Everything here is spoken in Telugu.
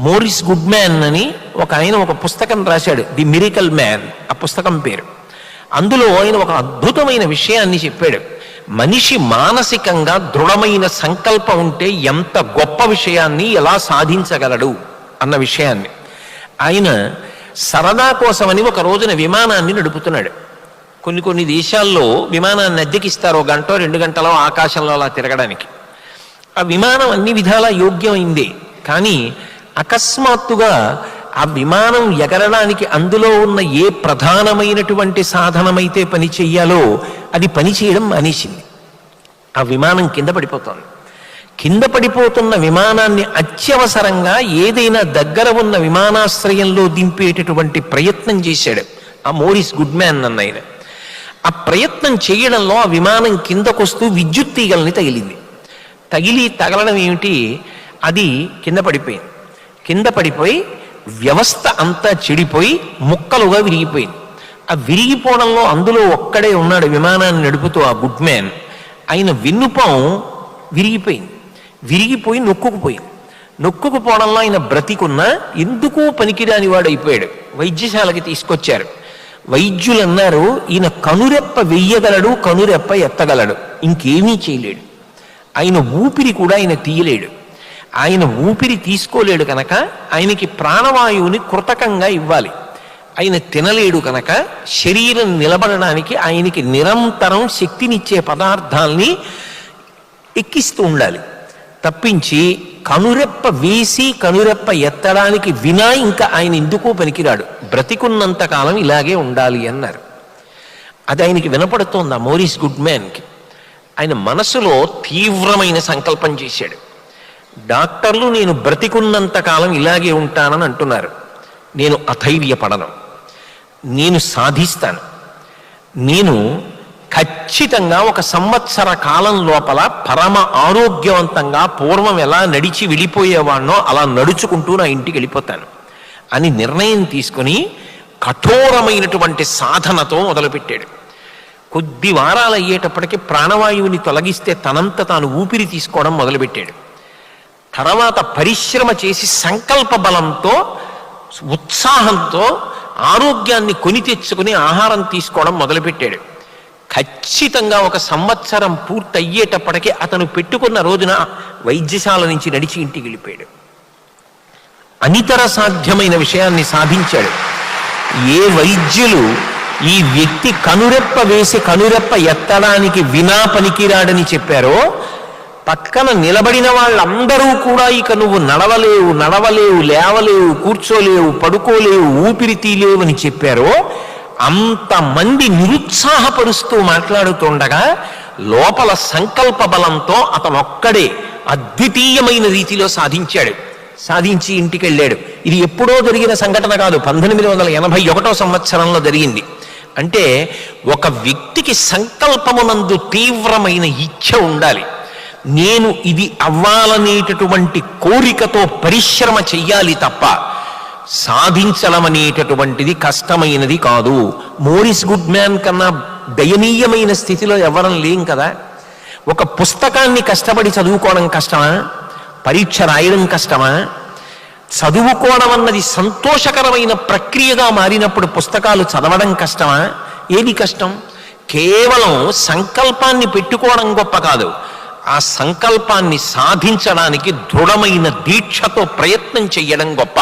మోరిస్ గుడ్ మ్యాన్ అని ఒక ఆయన ఒక పుస్తకం రాశాడు ది మిరికల్ మ్యాన్ ఆ పుస్తకం పేరు. అందులో ఆయన ఒక అద్భుతమైన విషయాన్ని చెప్పాడు. మనిషి మానసికంగా దృఢమైన సంకల్పం ఉంటే ఎంత గొప్ప విషయాన్ని ఎలా సాధించగలడు అన్న విషయాన్ని. ఆయన సరదా కోసమని ఒక రోజున విమానాన్ని నడుపుతున్నాడు. కొన్ని కొన్ని దేశాల్లో విమానాన్ని అద్దెకిస్తారు ఒక గంట రెండు గంటలో ఆకాశంలో అలా తిరగడానికి. ఆ విమానం అన్ని విధాలా యోగ్యమైంది. కానీ అకస్మాత్తుగా ఆ విమానం ఎగరడానికి అందులో ఉన్న ఏ ప్రధానమైనటువంటి సాధనమైతే పని చెయ్యాలో అది పని చేయడం మానేసింది. ఆ విమానం కింద పడిపోతోంది. కింద పడిపోతున్న విమానాన్ని అత్యవసరంగా ఏదైనా దగ్గర ఉన్న విమానాశ్రయంలో దింపేటటువంటి ప్రయత్నం చేశాడు. ఆ మోరిస్ గుడ్ మ్యాన్ అన్న ఆయన. ఆ ప్రయత్నం చేయడంలో ఆ విమానం కిందకొస్తూ విద్యుత్ తీగల్ని తగిలింది. తగిలి తగలడం ఏమిటి? అది కింద పడిపోయింది. కింద పడిపోయి వ్యవస్థ అంతా చెడిపోయి ముక్కలుగా విరిగిపోయింది. ఆ విరిగిపోవడంలో అందులో ఒక్కడే ఉన్నాడు విమానాన్ని నడుపుతూ ఆ గుడ్ మ్యాన్. ఆయన విన్నుపం విరిగిపోయింది. విరిగిపోయి నొక్కుకుపోయింది. నొక్కుకుపోవడంలో ఆయన బ్రతికున్న ఎందుకు పనికిరాని వాడు అయిపోయాడు వైద్యశాలకి తీసుకొచ్చారు. వైద్యులు అన్నారు ఈయన కనురెప్ప వెయ్యగలడు కనురెప్ప ఎత్తగలడు. ఇంకేమీ చేయలేడు. ఆయన ఊపిరి కూడా ఆయన తీయలేడు. ఆయన ఊపిరి తీసుకోలేడు కనుక ఆయనకి ప్రాణవాయువుని కృతకంగా ఇవ్వాలి. ఆయన తినలేడు కనుక శరీరం నిలబడడానికి ఆయనకి నిరంతరం శక్తినిచ్చే పదార్థాల్ని ఎక్కిస్తూ ఉండాలి. తప్పించి కనురెప్ప వేసి కనురెప్ప ఎత్తడానికి వినా ఇంకా ఆయన ఎందుకు పనికిరాడు. బ్రతికున్నంత కాలం ఇలాగే ఉండాలి అన్నారు. అది ఆయనకి వినపడుతోంది? ఆ మోరిస్ గుడ్ మ్యాన్కి ఆయన మనసులో తీవ్రమైన సంకల్పం చేశాడు. డాక్టర్లు నేను బ్రతికున్నంత కాలం ఇలాగే ఉంటానని అంటున్నారు. నేను అధైర్యపడను. నేను సాధిస్తాను. నేను ఖచ్చితంగా ఒక సంవత్సర కాలం లోపల పరమ ఆరోగ్యవంతంగా పూర్వం ఎలా నడిచి వెళ్ళిపోయేవాడినో అలా నడుచుకుంటూ నా ఇంటికి వెళ్ళిపోతాను అని నిర్ణయం తీసుకుని కఠోరమైనటువంటి సాధనతో మొదలుపెట్టాడు. కొద్ది వారాలు అయ్యేటప్పటికి ప్రాణవాయువుని తొలగిస్తే తనంత తాను ఊపిరి తీసుకోవడం మొదలుపెట్టాడు. తర్వాత పరిశ్రమ చేసి సంకల్ప బలంతో ఉత్సాహంతో ఆరోగ్యాన్ని కొని తెచ్చుకుని ఆహారం తీసుకోవడం మొదలుపెట్టాడు. ఖచ్చితంగా ఒక సంవత్సరం పూర్తయ్యేటప్పటికీ అతను పెట్టుకున్న రోజున వైద్యశాల నుంచి నడిచి ఇంటికి వెళ్ళిపోయాడు. అనితర సాధ్యమైన విషయాన్ని సాధించాడు. ఏ వైద్యులు ఈ వ్యక్తి కనురెప్ప వేసి కనురెప్ప ఎత్తడానికి వినా పనికిరాడని చెప్పారో పక్కన నిలబడిన వాళ్ళందరూ కూడా ఇక నువ్వు నడవలేవు నడవలేవు లేవలేవు కూర్చోలేవు పడుకోలేవు ఊపిరి తీలేవు అని చెప్పారో అంతమంది నిరుత్సాహపరుస్తూ మాట్లాడుతుండగా లోపల సంకల్ప బలంతో అతను ఒక్కడే అద్వితీయమైన రీతిలో సాధించాడు. సాధించి ఇంటికి వెళ్ళాడు ఇది ఎప్పుడో జరిగిన సంఘటన కాదు. పంతొమ్మిది వందల ఎనభై ఒకటో సంవత్సరంలో జరిగింది. అంటే ఒక వ్యక్తికి సంకల్పమునందు తీవ్రమైన ఇచ్ఛ ఉండాలి. నేను ఇది అవ్వాలనేటటువంటి కోరికతో పరిశ్రమ చెయ్యాలి తప్ప సాధించలమనేటటువంటిది కష్టమైనది కాదు. మోరిస్ గుడ్ మ్యాన్ కన్నా దయనీయమైన స్థితిలో ఎవరం లేం కదా? ఒక పుస్తకాన్ని కష్టపడి చదువుకోవడం కష్టమా? పరీక్ష రాయడం కష్టమా? చదువుకోవడం అన్నది సంతోషకరమైన ప్రక్రియగా మారినప్పుడు పుస్తకాలు చదవడం కష్టమా? ఏది కష్టం? కేవలం సంకల్పాన్ని పెట్టుకోవడం గొప్ప కాదు. ఆ సంకల్పాన్ని సాధించడానికి దృఢమైన దీక్షతో ప్రయత్నం చెయ్యడం గొప్ప.